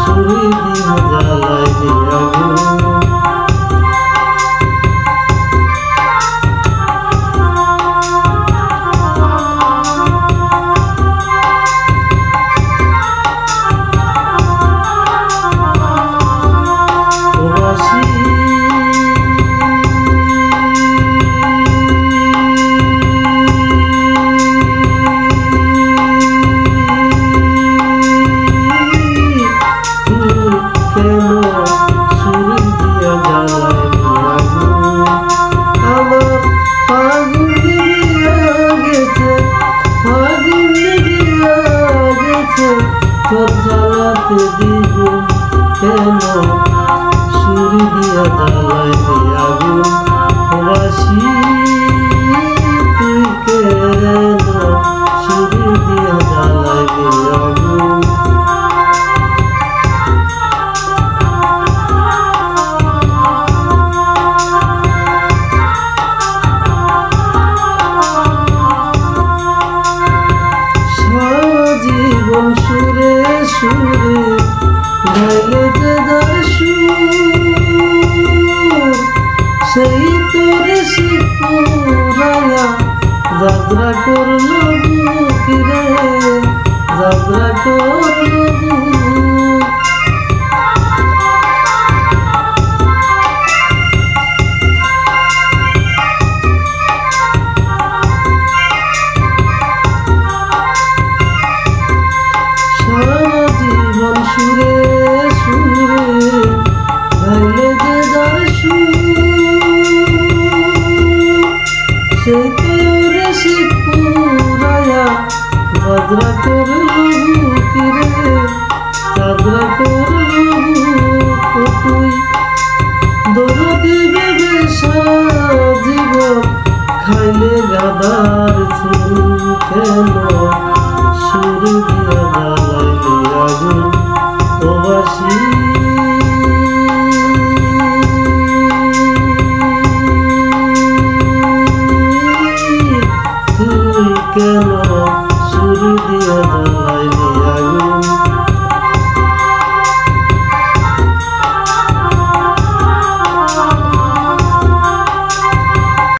কেন সুরি দিয়া জ্বালাইলি আগুন প্রবাসী জ্বালাতে দ্বিগুণ কেন? সুর দিয়া জ্বালাইলি আগুন প্রবাসী সেই তোরে শিপুরায়া যাত্রা করল বুকিরে যাত্রা করল সুর সেই তোরে শিবপুরায়া যাত্রা করল করল বুক তুই দরদি বেবে জীবন খাইলে গাদার চুল কেন? সুর দিয়া জ্বালাইলে আগুন প্রবাসী